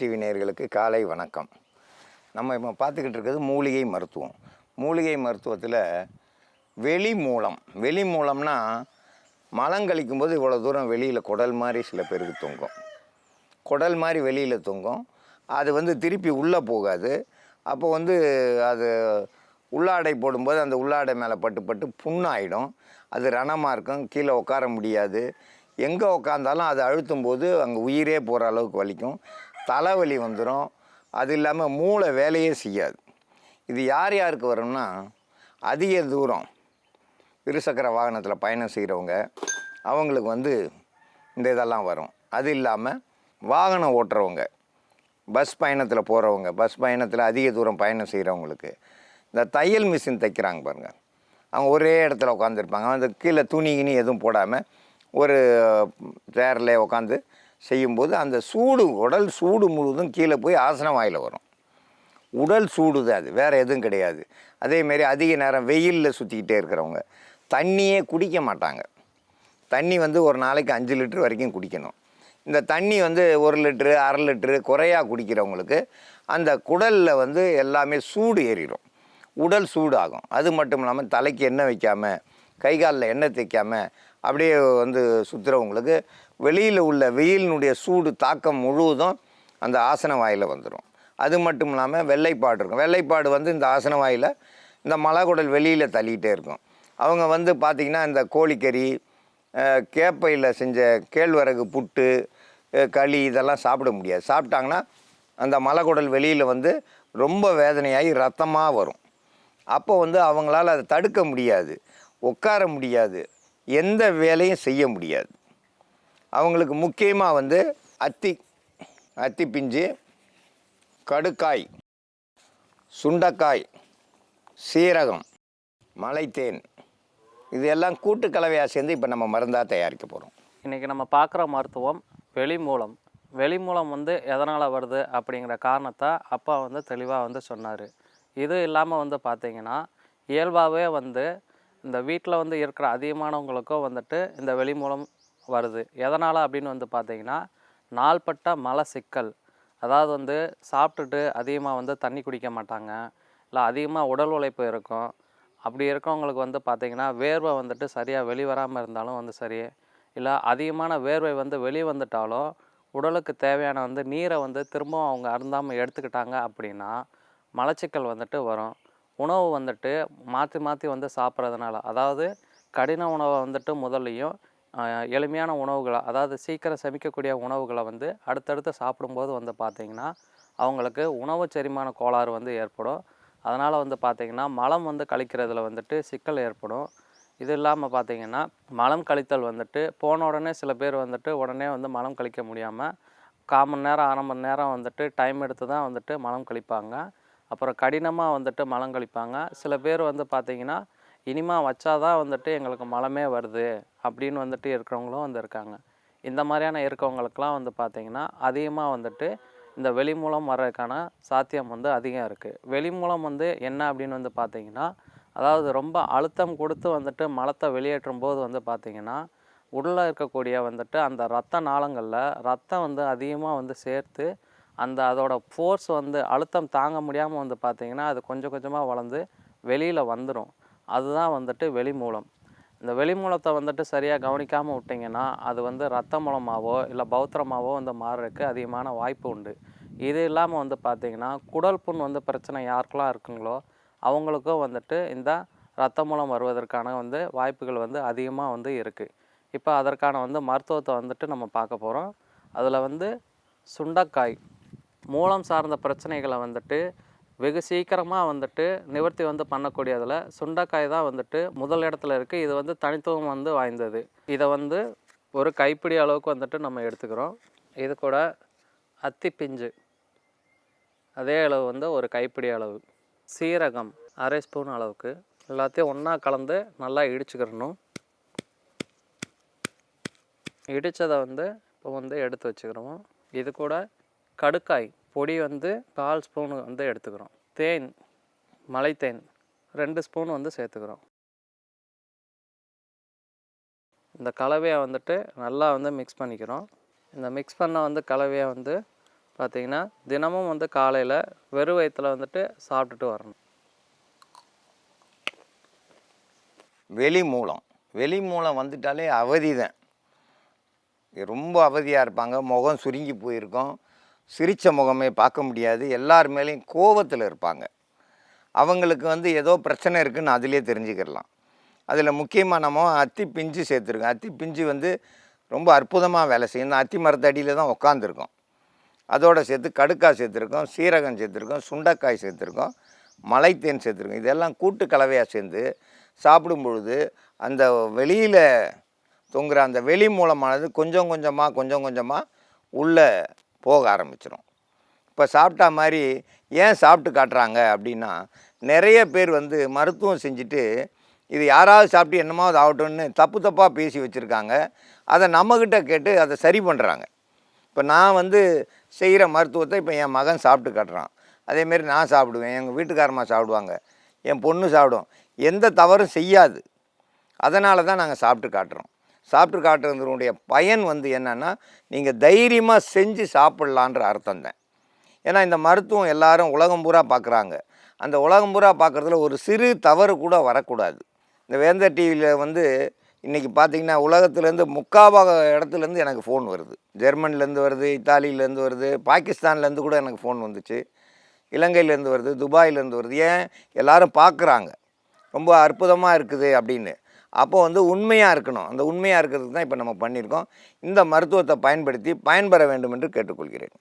TV நேர்களுக்கு காலை வணக்கம். நம்ம இப்போ பார்த்துக்கிட்டு இருக்கிறது மூலிகை மருத்துவம். மூலிகை மருத்துவத்தில் வெளி மூலம் வெளி மூலம்னா மலம் கழிக்கும் போது இவ்வளோ தூரம் வெளியில் குடல் மாதிரி சில பேருக்கு தொங்கும். குடல் மாதிரி வெளியில் தொங்கும். அது வந்து திருப்பி உள்ளே போகாது. அப்போ வந்து அது உள்ளாடை போடும்போது அந்த உள்ளாடை மேலே பட்டு பட்டு புண்ணாயிடும். அது ரணமாக இருக்கும். கீழே உட்கார முடியாது. எங்கே உட்காந்தாலும் அது அழுத்தும் போது அங்கே உயிரே போகிற அளவுக்கு வலிக்கும். தலைவலி வந்துடும் அது இல்லாமல் மூளை வேலையே செய்யாது. இது யார் யாருக்கு வரும்னா அதிக தூரம் இருசக்கர வாகனத்தில் பயணம் செய்கிறவங்க அவங்களுக்கு வந்து இந்த இதெல்லாம் வரும். அது இல்லாமல் வாகனம் ஓட்டுறவங்க பஸ் பயணத்தில் போகிறவங்க பஸ் பயணத்தில் அதிக தூரம் பயணம் செய்கிறவங்களுக்கு இந்த தையல் மிஷின் தைக்கிறாங்க பாருங்கள் அவங்க ஒரே இடத்துல உட்காந்துருப்பாங்க அந்த கீழே துணி கிணி எதுவும் போடாமல் ஒரு சேரில் உட்காந்து செய்யும்போது அந்த சூடு உடல் சூடு முழுவதும் கீழே போய் ஆசன வாயில் வரும். உடல் சூடுது அது வேறு எதுவும் கிடையாது. அதேமாரி அதிக நேரம் வெயிலில் சுற்றிக்கிட்டே இருக்கிறவங்க தண்ணியே குடிக்க மாட்டாங்க. தண்ணி வந்து ஒரு நாளைக்கு அஞ்சு லிட்டர் வரைக்கும் குடிக்கணும். இந்த தண்ணி வந்து ஒரு லிட்ரு அரை லிட்ரு குறையா குடிக்கிறவங்களுக்கு அந்த குடலில் வந்து எல்லாமே சூடு ஏறிடும். உடல் சூடாகும். அது மட்டும் இல்லாமல் தலைக்கு எண்ணெய் வைக்காமல் கை காலில் எண்ணெய் தைக்காமல் அப்படியே வந்து சுற்றுறவங்களுக்கு வெளியில் உள்ள வெயிலினுடைய சூடு தாக்கம் முழுவதும் அந்த ஆசன வாயில் வந்துடும் அது மட்டும் இல்லாமல் வெள்ளைப்பாடு இருக்கும். வெள்ளைப்பாடு வந்து இந்த ஆசன வாயில் இந்த மலைக்குடல் வெளியில் தள்ளிக்கிட்டே இருக்கும். அவங்க வந்து பார்த்திங்கன்னா இந்த கோழிக்கறி கேப்பையில் செஞ்ச கேழ்வரகு புட்டு களி இதெல்லாம் சாப்பிட முடியாது. சாப்பிட்டாங்கன்னா அந்த மலைக்குடல் வெளியில் வந்து ரொம்ப வேதனையாகி ரத்தமாக வரும். அப்போ வந்து அவங்களால அதை தடுக்க முடியாது. உட்கார முடியாது. எந்த வேலையும் செய்ய முடியாது. அவங்களுக்கு முக்கியமாக வந்து அத்தி அத்தி பிஞ்சு கடுக்காய் சுண்டக்காய் சீரகம் மலைத்தேன். இது எல்லாம் கூட்டு கலவையாக சேர்ந்து இப்போ நம்ம மருந்தாக தயாரிக்க போகிறோம் இன்றைக்கி நம்ம பார்க்குற மருத்துவம் வெளி மூலம். வெளி மூலம் வந்து எதனால் வருது அப்படிங்கிற காரணத்தை அப்பா வந்து தெளிவாக வந்து சொன்னார். இது இல்லாமல் வந்து பார்த்தீங்கன்னா இயல்பாகவே வந்து இந்த வீட்டில் வந்து இருக்கிற அதிகமானவங்களுக்கும் வந்துட்டு இந்த வெளி மூலம் வருது. எதனால் அப்படின்னு வந்து பார்த்தீங்கன்னா நாள்பட்ட மலை சிக்கல். அதாவது வந்து சாப்பிட்டுட்டு அதிகமாக வந்து தண்ணி குடிக்க மாட்டாங்க. இல்லை அதிகமாக உடல் உழைப்பு இருக்கும். அப்படி இருக்கவங்களுக்கு வந்து பார்த்திங்கன்னா வேர்வை வந்துட்டு சரியாக வெளிவராமல் இருந்தாலும் வந்து சரி. இல்லை அதிகமான வேர்வை வந்து வெளியே வந்துட்டாலும் உடலுக்கு தேவையான வந்து நீரை வந்து திரும்பவும் அவங்க அருந்தாமல் எடுத்துக்கிட்டாங்க அப்படின்னா மலச்சிக்கல் வந்துட்டு வரும். உணவு வந்துட்டு மாற்றி மாற்றி வந்து சாப்பிட்றதுனால அதாவது கடின உணவை வந்துட்டு முதல்லையும் எளிமையான உணவுகளை அதாவது சீக்கிரம் சமைக்கக்கூடிய உணவுகளை வந்து அடுத்தடுத்து சாப்பிடும்போது வந்து பார்த்திங்கன்னா அவங்களுக்கு உணவு செரிமான கோளாறு வந்து ஏற்படும். அதனால் வந்து பார்த்திங்கன்னா மலம் வந்து கழிக்கிறதுல வந்துட்டு சிக்கல் ஏற்படும். இது இல்லாமல் பார்த்திங்கன்னா மலம் கழித்தல் வந்துட்டு போன உடனே சில பேர் வந்துட்டு உடனே வந்து மலம் கழிக்க முடியாமல் கால் மணி நேரம் அரை மணி நேரம் வந்துட்டு டைம் எடுத்து தான் வந்துட்டு மலம் கழிப்பாங்க. அப்புறம் கடினமாக வந்துட்டு மலம் கழிப்பாங்க. சில பேர் வந்து பார்த்திங்கன்னா இனிமா வச்சாதான் வந்துட்டு எங்களுக்கு மலமே வருது அப்படின்னு வந்துட்டு இருக்கிறவங்களும் வந்து இருக்காங்க இந்த மாதிரியான இருக்கவங்களுக்கெலாம் வந்து பார்த்திங்கன்னா அதிகமாக வந்துட்டு இந்த வெளி மூலம் வர்றதுக்கான சாத்தியம் வந்து அதிகம் இருக்குது வெளி மூலம் வந்து என்ன அப்படின்னு வந்து பார்த்திங்கன்னா அதாவது ரொம்ப அழுத்தம் கொடுத்து வந்துட்டு மலத்தை வெளியேற்றும் போது வந்து பார்த்திங்கன்னா உள்ளே இருக்கக்கூடிய வந்துட்டு அந்த ரத்த நாளங்களில் ரத்தம் வந்து அதிகமாக வந்து சேர்த்து அந்த அதோட ஃபோர்ஸ் வந்து அழுத்தம் தாங்க முடியாமல் வந்து பார்த்திங்கன்னா அது கொஞ்சம் கொஞ்சமாக வளர்ந்து வெளியில் வந்துடும் அதுதான் வந்துட்டு வெளி மூலம் இந்த வெளி மூலத்தை வந்துட்டு சரியாக கவனிக்காமல் விட்டிங்கன்னா அது வந்து ரத்த மூலமாகவோ இல்லை பௌத்திரமாகவோ வந்து மாறுறதுக்கு அதிகமான வாய்ப்பு உண்டு. இது இல்லாமல் வந்து பார்த்திங்கன்னா குடல் புண் வந்து பிரச்சனை யாருக்கெல்லாம் இருக்குங்களோ அவங்களுக்கும் வந்துட்டு இந்த ரத்த மூலம் வருவதற்கான வந்து வாய்ப்புகள் வந்து அதிகமாக வந்து இருக்குது இப்போ அதற்கான வந்து மருத்துவத்தை வந்துட்டு நம்ம பார்க்க போகிறோம் அதில் வந்து சுண்டக்காய். மூலம் சார்ந்த பிரச்சனைகளை வந்துட்டு வெகு சீக்கிரமாக வந்துட்டு நிவர்த்தி வந்து பண்ணக்கூடியதில் சுண்டைக்காய் தான் வந்துட்டு முதல் இடத்துல இருக்குது இது வந்து தனித்துவம் வந்து வாய்ந்தது. இதை வந்து ஒரு கைப்பிடி அளவுக்கு வந்துட்டு நம்ம எடுத்துக்கிறோம். இது கூட அத்தி பிஞ்சு. அதே அளவு வந்து ஒரு கைப்பிடி அளவு. சீரகம் அரை ஸ்பூன் அளவுக்கு. எல்லாத்தையும் ஒன்றா கலந்து நல்லா இடிச்சுக்கிறணும். இடித்ததை வந்து இப்போ வந்து எடுத்து வச்சுக்கிறோம். இது கூட கடுக்காய். பொடி வந்து கால் ஸ்பூன் வந்து எடுத்துக்கிறோம். தேன் மலைத்தேன் ரெண்டு ஸ்பூன் வந்து சேர்த்துக்கிறோம். இந்த கலவையை வந்துட்டு நல்லா வந்து மிக்ஸ் பண்ணிக்கிறோம். இந்த மிக்ஸ் பண்ண வந்து கலவையை வந்து பார்த்திங்கன்னா தினமும் வந்து காலையில் வெறும் வயிற்றில் வந்துட்டு சாப்பிட்டுட்டு வரணும். வெளி மூலம். வெளி மூலம் வந்துட்டாலே அவதி தான் ரொம்ப அவதியாக இருப்பாங்க. முகம் சுருங்கி போயிருக்கும். சிரித்த முகமே பார்க்க முடியாது. எல்லார் மேலேயும் கோவத்தில் இருப்பாங்க. அவங்களுக்கு வந்து ஏதோ பிரச்சனை இருக்குதுன்னு அதிலே தெரிஞ்சுக்கிடலாம். அதில் முக்கியமாக நம்ம அத்தி பிஞ்சு சேர்த்துருக்கோம். அத்தி பிஞ்சு வந்து ரொம்ப அற்புதமாக வேலை செய்யும். இந்த அத்தி மரத்தடியில் தான் உட்காந்துருக்கோம் அதோடு சேர்த்து கடுக்காய் சேர்த்துருக்கோம். சீரகம் சேர்த்துருக்கோம். சுண்டைக்காய் சேர்த்துருக்கோம். மலைத்தேன் சேர்த்துருக்கோம். இதெல்லாம் கூட்டு கலவையாக சேர்ந்து சாப்பிடும் பொழுது அந்த வெளியில் தொங்குற அந்த வெளி மூலமானது கொஞ்சம் கொஞ்சமாக கொஞ்சம் கொஞ்சமாக உள்ளே போக ஆரம்பிச்சிடும் இப்போ சாப்பிட்டா மாதிரி ஏன் சாப்பிட்டு காட்டுறாங்க அப்படின்னா நிறைய பேர் வந்து மருத்துவம் செஞ்சுட்டு இது யாராவது சாப்பிட்டு என்னமோ அது ஆகட்டும்னு தப்பு தப்பாக பேசி வச்சுருக்காங்க. அதை நம்மக்கிட்ட கேட்டு அதை சரி பண்ணுறாங்க இப்போ நான் வந்து செய்கிற மருத்துவத்தை இப்போ என் மகன் சாப்பிட்டு காட்டுறான். அதேமாரி நான் சாப்பிடுவேன். எங்கள் வீட்டுக்காரம்மா சாப்பிடுவாங்க. என் பொண்ணு சாப்பிடும். எந்த தவறும் செய்யாது. அதனால தான் நாங்கள் சாப்பிட்டு காட்டுறோம். சாப்பிட்டு காட்டுறதுனுடைய பயன் வந்து என்னென்னா நீங்கள் தைரியமாக செஞ்சு சாப்பிட்லான்ற அர்த்தம் தான். ஏன்னா இந்த மருத்துவம் எல்லாரும் உலகம் பூரா பார்க்குறாங்க அந்த உலகம் பூரா பார்க்குறதுல ஒரு சிறு தவறு கூட வரக்கூடாது. இந்த வேந்த டிவியில் வந்து இன்றைக்கி பார்த்தீங்கன்னா உலகத்துலேருந்து முக்காபாக இடத்துலேருந்து எனக்கு ஃபோன் வருது. ஜெர்மன்லேருந்து வருது இத்தாலியிலேருந்து வருது பாகிஸ்தான்லேருந்து கூட எனக்கு ஃபோன் வந்துச்சு. இலங்கையிலேருந்து வருது துபாயிலேருந்து வருது. ஏன்? எல்லாரும் பார்க்குறாங்க ரொம்ப அற்புதமாக இருக்குது அப்படின்னு. அப்போது வந்து உண்மையாக இருக்கணும். அந்த உண்மையாக இருக்கிறதுக்கு தான் இப்போ நம்ம பண்ணியிருக்கோம். இந்த மருத்துவத்தை பயன்படுத்தி பயன்பெற வேண்டும் என்று கேட்டுக்கொள்கிறேன்.